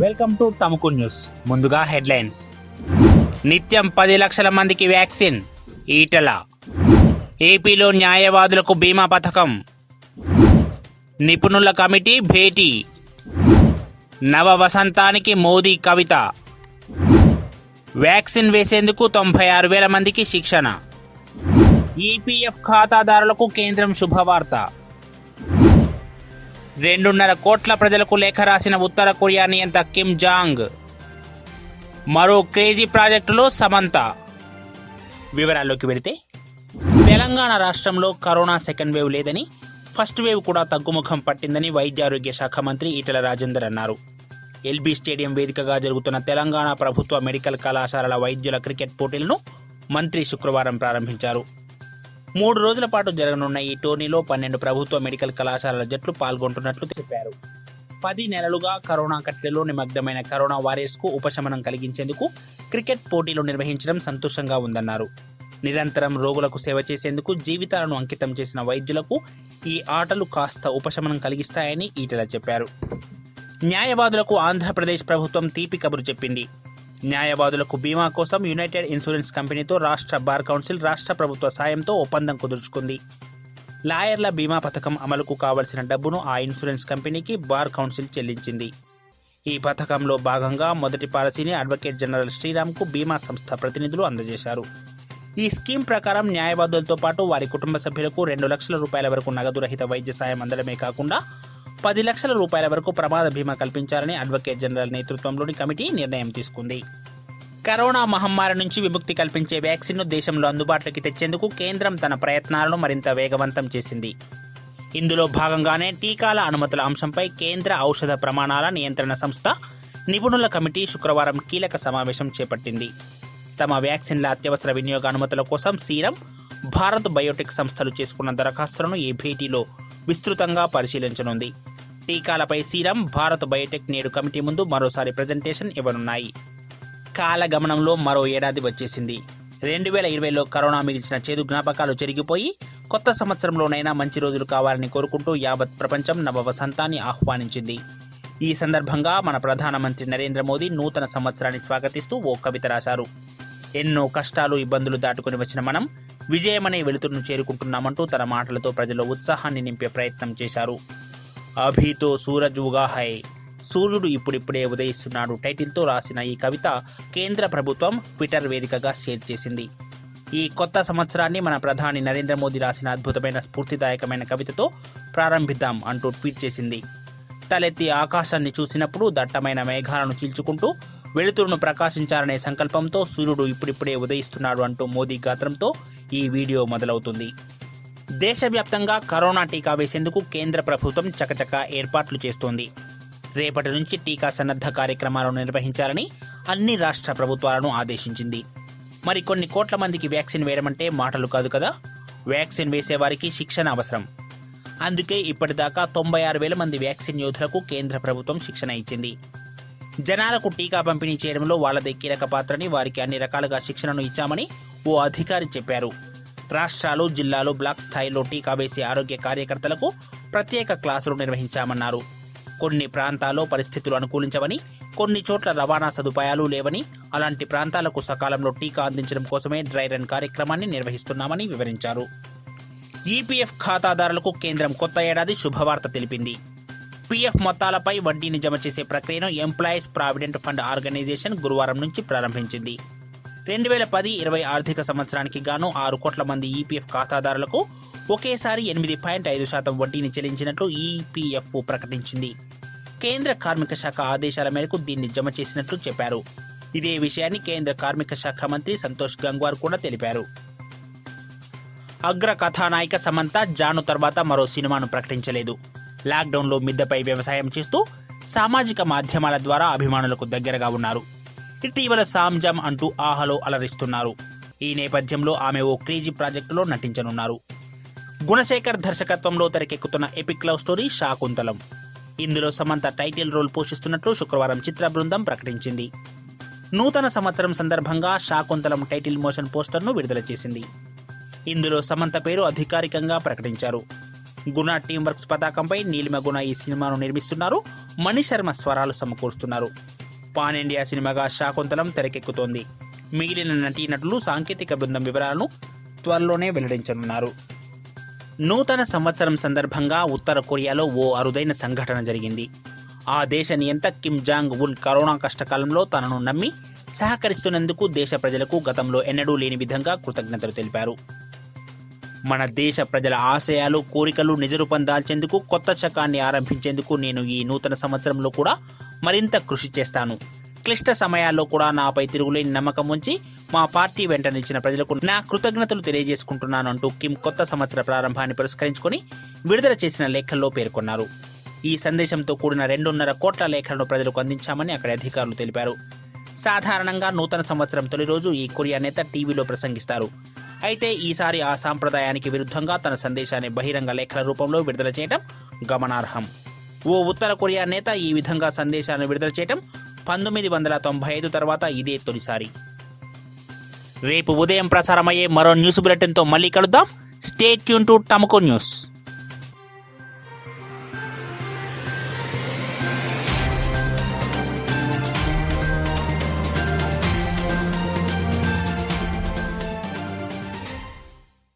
Welcome to తమకు news ముందుగా headlines నిత్యం పది లక్షల మందికి వ్యాక్సిన్ ఈటల. ఏపీలో న్యాయవాదులకు బీమా పథకం. నిపుణుల కమిటీ భేటీ. నవ వసంతానికి మోదీ కవిత. వ్యాక్సిన్ వేసేందుకు తొంభై ఆరు వేల మందికి శిక్షణ. ఈపీఎఫ్ ఖాతాదారులకు కేంద్రం శుభవార్త. రెండున్నర కోట్ల ప్రజలకు లేఖ రాసిన ఉత్తర కొరియా నియంత కిమ్ జాంగ్. మరో క్రేజీ ప్రాజెక్టులో సమంత. వివరాల్లోకి వెళితే తెలంగాణ రాష్ట్రంలో కరోనా సెకండ్ వేవ్ లేదని ఫస్ట్ వేవ్ కూడా తగ్గుముఖం పట్టిందని వైద్య ఆరోగ్య శాఖ మంత్రి ఈటల రాజేందర్ అన్నారు. ఎల్బీ స్టేడియం వేదికగా జరుగుతున్న తెలంగాణ ప్రభుత్వ మెడికల్ కళాశాలల వైద్యుల క్రికెట్ పోటీలను మంత్రి శుక్రవారం ప్రారంభించారు. మూడు రోజుల పాటు జరగనున్న ఈ టోర్నీలో పన్నెండు ప్రభుత్వ మెడికల్ కళాశాలల జట్లు పాల్గొంటున్నట్లు తెలిపారు. పది నెలలుగా కరోనా కట్టెలో నిమగ్నమైన కరోనా వారియర్స్కు ఉపశమనం కలిగించేందుకు క్రికెట్ పోటీలు నిర్వహించడం సంతోషంగా ఉందన్నారు. నిరంతరం రోగులకు సేవ చేసేందుకు జీవితాలను అంకితం చేసిన వైద్యులకు ఈ ఆటలు కాస్త ఉపశమనం కలిగిస్తాయని ఈటల చెప్పారు. న్యాయవాదులకు ఆంధ్రప్రదేశ్ ప్రభుత్వం తీపి కబురు చెప్పింది. న్యాయవాదులకు బీమా కోసం యునైటెడ్ ఇన్సూరెన్స్ కంపెనీతో రాష్ట్ర బార్ కౌన్సిల్ రాష్ట్ర ప్రభుత్వ సాయంతో ఒప్పందం కుదుర్చుకుంది. లాయర్ల బీమా పథకం అమలుకు కావలసిన డబ్బును ఆ ఇన్సూరెన్స్ కంపెనీకి బార్ కౌన్సిల్ చెల్లించింది. ఈ పథకంలో భాగంగా మొదటి పాలసీని అడ్వకేట్ జనరల్ శ్రీరామ్కు బీమా సంస్థ ప్రతినిధులు అందజేశారు. ఈ స్కీమ్ ప్రకారం న్యాయవాదులతో పాటు వారి కుటుంబ సభ్యులకు రెండు లక్షల రూపాయల వరకు నగదు రహిత వైద్య సాయం అందడమే కాకుండా పది లక్షల రూపాయల వరకు ప్రమాద బీమా కల్పించాలని అడ్వకేట్ జనరల్ నేతృత్వంలోని కమిటీ నిర్ణయం తీసుకుంది. కరోనా మహమ్మారి నుంచి విముక్తి కల్పించే వ్యాక్సిన్ను దేశంలో అందుబాటులోకి తెచ్చేందుకు కేంద్రం తన ప్రయత్నాలను మరింత వేగవంతం చేసింది. ఇందులో భాగంగానే టీకాల అనుమతుల అంశంపై కేంద్ర ఔషధ ప్రమాణాల నియంత్రణ సంస్థ నిపుణుల కమిటీ శుక్రవారం కీలక సమావేశం చేపట్టింది. తమ వ్యాక్సిన్ల అత్యవసర వినియోగ అనుమతుల కోసం సీరం భారత్ బయోటెక్ సంస్థలు చేసుకున్న దరఖాస్తులను ఈ భేటీలో విస్తృతంగా పరిశీలించనుంది. టీకాలపై సీరం భారత్ బయోటెక్ నేడు కమిటీ ముందు మరోసారి ప్రజెంటేషన్ ఇవ్వనున్నాయి. కాలగమనంలో మరో ఏడాది వచ్చేసింది. రెండు వేల ఇరవైలో కరోనా మిగిల్చిన చేదు జ్ఞాపకాలు చెరిగిపోయి కొత్త సంవత్సరంలోనైనా మంచి రోజులు కావాలని కోరుకుంటూ యావత్ ప్రపంచం నవ వసంతాన్ని ఆహ్వానించింది. ఈ సందర్భంగా మన ప్రధానమంత్రి నరేంద్ర మోదీ నూతన సంవత్సరాన్ని స్వాగతిస్తూ ఓ కవిత రాశారు. ఎన్నో కష్టాలు ఇబ్బందులు దాటుకుని వచ్చిన మనం విజయమనే వెలుతురును చేరుకుంటున్నామంటూ తన మాటలతో ప్రజల్లో ఉత్సాహాన్ని నింపే ప్రయత్నం చేశారు. అభితో సూరజ్ ఉగా హై. సూర్యుడు ఇప్పుడిప్పుడే ఉదయిస్తున్నాడు. టైటిల్తో రాసిన ఈ కవిత కేంద్ర ప్రభుత్వం ట్విట్టర్ వేదికగా షేర్ చేసింది. ఈ కొత్త సంవత్సరాన్ని మన ప్రధాని నరేంద్ర మోదీ రాసిన అద్భుతమైన స్ఫూర్తిదాయకమైన కవితతో ప్రారంభిద్దాం అంటూ ట్వీట్ చేసింది. తలెత్తి ఆకాశాన్ని చూసినప్పుడు దట్టమైన మేఘాలను చీల్చుకుంటూ వెలుతురును ప్రకాశించాలనే సంకల్పంతో సూర్యుడు ఇప్పుడిప్పుడే ఉదయిస్తున్నాడు అంటూ మోదీ గాత్రంతో ఈ వీడియో మొదలవుతుంది. దేశవ్యాప్తంగా కరోనా టీకా వేసేందుకు కేంద్ర ప్రభుత్వం చకచక ఏర్పాట్లు చేస్తోంది. రేపటి నుంచి టీకా సన్నద్ధ కార్యక్రమాలను నిర్వహించాలని అన్ని రాష్ట్ర ప్రభుత్వాలను ఆదేశించింది. మరి కొన్ని కోట్ల మందికి వ్యాక్సిన్ వేయడమంటే మాటలు కాదు కదా? వ్యాక్సిన్ వేసేవారికి శిక్షణ అవసరం. అందుకే ఇప్పటిదాకా తొంభై ఆరు వేల మంది వ్యాక్సిన్ యోధులకు కేంద్ర ప్రభుత్వం శిక్షణ ఇచ్చింది. జనాలకు టీకా పంపిణీ చేయడంలో వాళ్ళదే కీలక పాత్రని వారికి అన్ని రకాలుగా శిక్షణను ఇచ్చామని ఓ అధికారి చెప్పారు. రాష్ట్రాలు జిల్లాలు బ్లాక్ స్థాయిలో టీకా వేసే ఆరోగ్య కార్యకర్తలకు ప్రత్యేక క్లాసులు నిర్వహించామన్నారు. కొన్ని ప్రాంతాల్లో పరిస్థితులు అనుకూలించవని కొన్ని చోట్ల రవాణా సదుపాయాలు లేవని అలాంటి ప్రాంతాలకు సకాలంలో టీకా అందించడం కోసమే డ్రై రన్ కార్యక్రమాన్ని నిర్వహిస్తున్నామని వివరించారు. ఈపీఎఫ్ ఖాతాదారులకు కేంద్రం కొత్త ఏడాది శుభవార్త తెలిపింది. పీఎఫ్ మొత్తాలపై వడ్డీని జమ చేసే ప్రక్రియను ఎంప్లాయీస్ ప్రావిడెంట్ ఫండ్ ఆర్గనైజేషన్ గురువారం నుంచి ప్రారంభించింది. రెండు వేల పది ఇరవై ఆర్థిక సంవత్సరానికి గాను ఆరు కోట్ల మంది ఈపీఎఫ్ ఖాతాదారులకు ఒకేసారి ఎనిమిది పాయింట్ ఐదు శాతం వడ్డీని చెల్లించినట్లు ఈపీఎఫ్ఓ ప్రకటించింది. కేంద్ర కార్మిక శాఖ ఆదేశాల మేరకు దీన్ని జమ చేసినట్లు చెప్పారు. ఇదే విషయాన్ని కేంద్ర కార్మిక శాఖ మంత్రి సంతోష్ గంగ్వార్ కూడా తెలిపారు. అగ్ర కథానాయిక సమంత జాను తర్వాత మరో సినిమాను ప్రకటించలేదు. లాక్డౌన్లో మిద్దపై వ్యవసాయం చేస్తూ సామాజిక మాధ్యమాల ద్వారా అభిమానులకు దగ్గరగా ఉన్నారు. ఇటీవల సామ్జామ్ అంటూ ఆహలో అలరిస్తున్నారు. ఈ నేపథ్యంలో ఆమె ఓ క్రేజీ ప్రాజెక్టులో నటించనున్నారు. గుణశేఖర్ దర్శకత్వంలో తెరకెక్కుతున్న ఎపిక్ లవ్ స్టోరీ శాకుంతలం. ఇందులో సమంత టైటిల్ రోల్ పోషిస్తున్నట్లు శుక్రవారం చిత్ర బృందం ప్రకటించింది. నూతన సంవత్సరం సందర్భంగా శాకుంతలం టైటిల్ మోషన్ పోస్టర్ను విడుదల చేసింది. ఇందులో సమంత పేరు అధికారికంగా ప్రకటించారు. గుణ టీమ్ వర్క్స్ పతాకంపై నీలిమ గుణ ఈ సినిమాను నిర్మిస్తున్నారు మణి శర్మ స్వరాలు సమకూరుస్తున్నారు. పాన్ ఇండియా సినిమాగా శాకుంతలం తెరకెక్కుతోంది. మిగిలిన నటీనటులు సాంకేతిక బృందం వివరాలను త్వరలోనే వెల్లడించనున్నారు. నూతన సంవత్సరం సందర్భంగా ఉత్తర కొరియాలో ఓ అరుదైన సంఘటన జరిగింది. ఆ దేశ నియంత కిమ్ జాంగ్ ఉన్ కరోనా కష్టకాలంలో తనను నమ్మి సహకరిస్తున్నందుకు దేశ ప్రజలకు గతంలో ఎన్నడూ లేని విధంగా కృతజ్ఞతలు తెలిపారు. మన దేశ ప్రజల ఆశయాలు కోరికలు నిజరూపం దాల్చేందుకు కొత్త శకాన్ని ఆరంభించేందుకు నేను ఈ నూతన సంవత్సరంలో కూడా మరింత కృషి చేస్తాను. క్లిష్ట సమయాల్లో కూడా నాపై తిరుగులేని నమ్మకం ఉంచి మా పార్టీ వెంట నిలిచిన ప్రజలకు నా కృతజ్ఞతలు తెలియజేసుకుంటున్నాను అంటూ కిమ్ కొత్త సంవత్సర ప్రారంభాన్ని పురస్కరించుకొని విడుదల చేసిన లేఖల్లో పేర్కొన్నారు. ఈ సందేశంతో కూడిన రెండున్నర కోట్ల లేఖలను ప్రజలకు అందించామని అక్కడి అధికారులు తెలిపారు. సాధారణంగా నూతన సంవత్సరం తొలి రోజు ఈ కొరియా నేత టీవీలో ప్రసంగిస్తారు. అయితే ఈసారి ఆ సాంప్రదాయానికి విరుద్ధంగా తన సందేశాన్ని బహిరంగ లేఖల రూపంలో విడుదల చేయడం గమనార్హం. ఓ ఉత్తర కొరియా నేత ఈ విధంగా సందేశాన్ని విడుదల చేయడం పంతొమ్మిది వందల తొంభై ఐదు తర్వాత ఇదే తొలిసారి. రేపు ఉదయం ప్రసారమయ్యే మరో న్యూస్ బులెటిన్తో మళ్ళీ కలుద్దాం. Stay tune to టమకో news